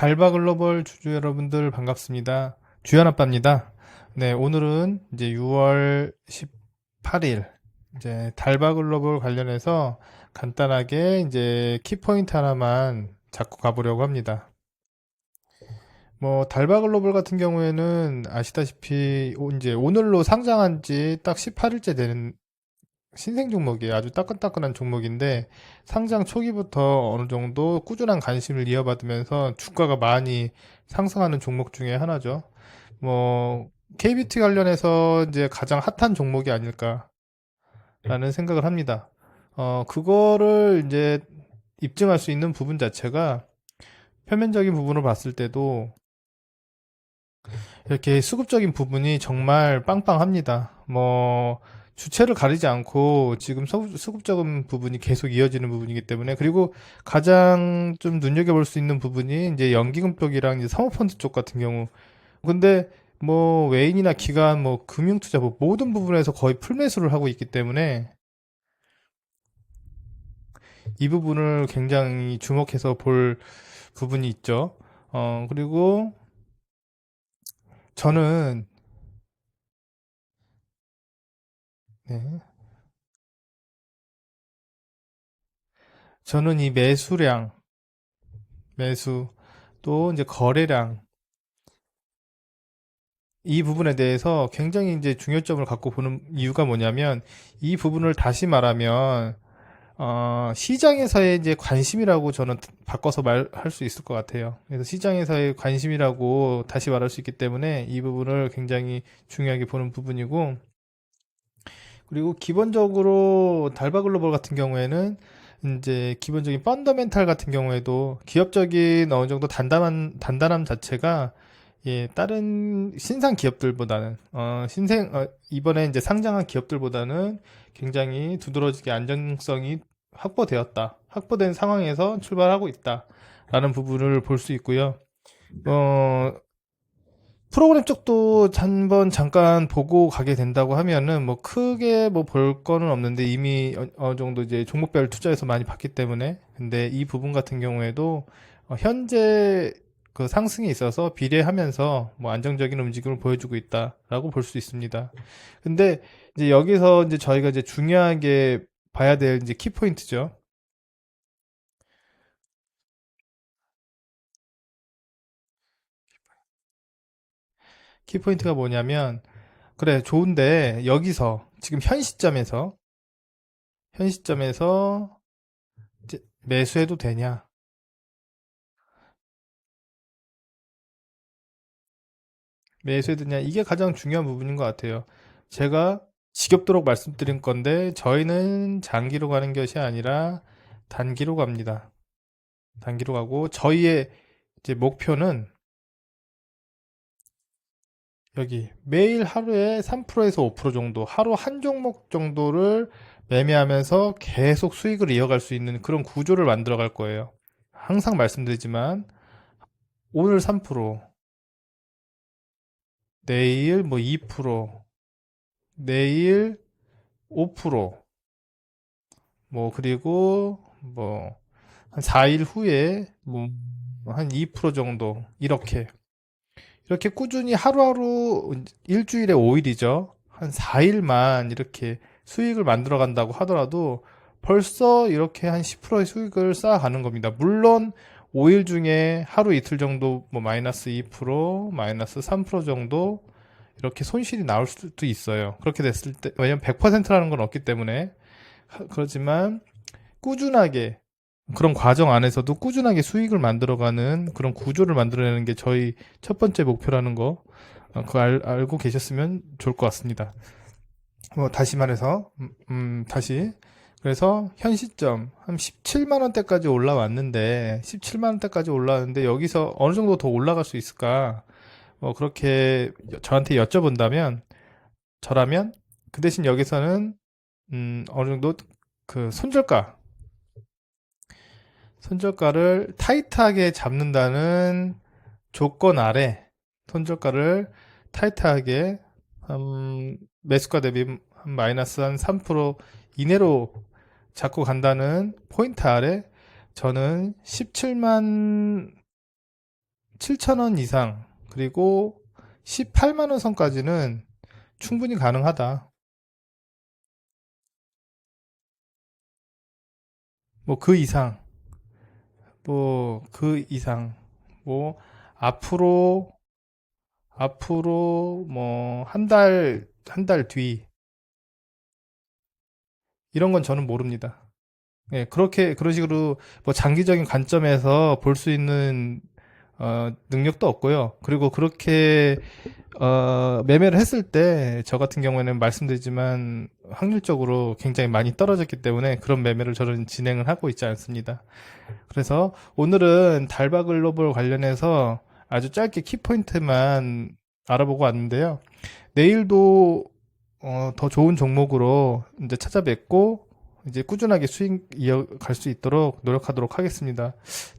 달바 글로벌 주주 여러분들 반갑습니다. 주연 아빠입니다. 네, 오늘은 이제 6월 18일 이제 달바 글로벌 관련해서 간단하게 이제 키포인트 하나만 잡고 가보려고 합니다. 뭐 달바 글로벌 같은 경우에는 아시다시피 오- 이제 오늘로 상장한 지 딱 18일째 되는 신생 종목이에요. 아주 따끈따끈한 종목인데 상장 초기부터 어느 정도 꾸준한 관심을 이어받으면서 주가가 많이 상승하는 종목 중에 하나죠. 뭐 KBT 관련해서 이제 가장 핫한 종목이 아닐까라는 생각을 합니다. 어, 그거를 이제 입증할 수 있는 부분 자체가 표면적인 부분을 봤을 때도 이렇게 수급적인 부분이 정말 빵빵합니다. 뭐 주체를 가리지 않고 지금 수- 수급적인 부분이 계속 이어지는 부분이기 때문에 그리고 가장 좀 눈여겨볼 수 있는 부분이 이제 연기금 쪽이랑 이제 사모펀드 쪽 같은 경우 근데 뭐 외인이나 기관 뭐 금융 투자 뭐 모든 부분에서 거의 풀매수를 하고 있기 때문에 이 부분을 굉장히 주목해서 볼 부분이 있죠. 어 그리고 저는 네. 저는 이 매수량, 매수, 또 이제 거래량, 이 부분에 대해서 굉장히 이제 중요점을 갖고 보는 이유가 뭐냐면, 이 부분을 다시 말하면, 어, 시장에서의 이제 관심이라고 저는 바꿔서 말할 수 있을 것 같아요. 그래서 시장에서의 관심이라고 다시 말할 수 있기 때문에 이 부분을 굉장히 중요하게 보는 부분이고, 그리고 기본적으로 달바 글로벌 같은 경우에는 이제 기본적인 펀더멘탈 같은 경우에도 기업적인 어느 정도 단단한 단단함 자체가 예, 다른 신상 기업들보다는 어, 신생 어, 이번에 이제 상장한 기업들보다는 굉장히 두드러지게 안정성이 확보되었다. 확보된 상황에서 출발하고 있다라는 부분을 볼 수 있고요. 어, 프로그램 쪽도 한번 잠깐 보고 가게 된다고 하면은 뭐 크게 뭐 볼 거는 없는데 이미 어- 어느 정도 이제 종목별 투자해서 많이 봤기 때문에 근데 이 부분 같은 경우에도 어, 현재 그 상승에 있어서 비례하면서 뭐 안정적인 움직임을 보여주고 있다라고 볼 수 있습니다. 근데 이제 여기서 이제 저희가 이제 중요하게 봐야 될 이제 키포인트죠. 키포인트가 뭐냐면 그래 좋은데 여기서 지금 현 시점에서 현 시점에서 매수해도 되냐? 매수해도 되냐? 이게 가장 중요한 부분인 것 같아요. 제가 지겹도록 말씀드린 건데 저희는 장기로 가는 것이 아니라 단기로 갑니다. 단기로 가고 저희의 목표는 여기 매일 하루에 3%에서 5% 정도 하루 한 종목 정도를 매매하면서 계속 수익을 이어갈 수 있는 그런 구조를 만들어 갈 거예요. 항상 말씀드리지만 오늘 3%, 내일 뭐 2%, 내일 5%, 뭐 그리고 뭐 한 4일 후에 뭐 한 2% 정도 이렇게 이렇게 꾸준히 하루하루 일주일에 5일이죠. 한 4일만 이렇게 수익을 만들어 간다고 하더라도 벌써 이렇게 한 10%의 수익을 쌓아가는 겁니다. 물론 5일 중에 하루 이틀 정도 뭐 마이너스 2%, 마이너스 3% 정도 이렇게 손실이 나올 수도 있어요. 그렇게 됐을 때, 왜냐면 100%라는 건 없기 때문에. 하- 그렇지만 꾸준하게 그런 과정 안에서도 꾸준하게 수익을 만들어가는 그런 구조를 만들어내는 게 저희 첫 번째 목표라는 거, 어, 그거 알, 알고 계셨으면 좋을 것 같습니다. 뭐, 다시 말해서, 음, 음, 다시. 그래서 현 시점, 한 17만 원대까지 올라왔는데, 17만 원대까지 올라왔는데, 여기서 어느 정도 더 올라갈 수 있을까? 뭐, 그렇게 여- 저한테 여쭤본다면, 저라면, 그 대신 여기서는, 음, 어느 정도 그 손절가, 손절가를 타이트하게 잡는다는 조건 아래 손절가를 타이트하게 한 매수가 대비 한 마이너스 한 3% 이내로 잡고 간다는 포인트 아래 저는 17만 7,000원 이상, 그리고 18만원 선까지는 충분히 가능하다. 뭐 그 이상, 뭐 그 이상, 뭐 앞으로, 앞으로 뭐 한 달, 한 달 뒤, 이런 건 저는 모릅니다. 예, 그렇게, 그런 식으로 뭐 장기적인 관점에서 볼 수 있는 어, 능력도 없고요. 그리고 그렇게 어, 매매를 했을 때 저 같은 경우에는 말씀드리지만 확률적으로 굉장히 많이 떨어졌기 때문에 그런 매매를 저는 진행을 하고 있지 않습니다. 그래서 오늘은 달바 글로벌 관련해서 아주 짧게 키포인트만 알아보고 왔는데요. 내일도 어, 더 좋은 종목으로 이제 찾아뵙고 이제 꾸준하게 수익 이어갈 수 있도록 노력하도록 하겠습니다.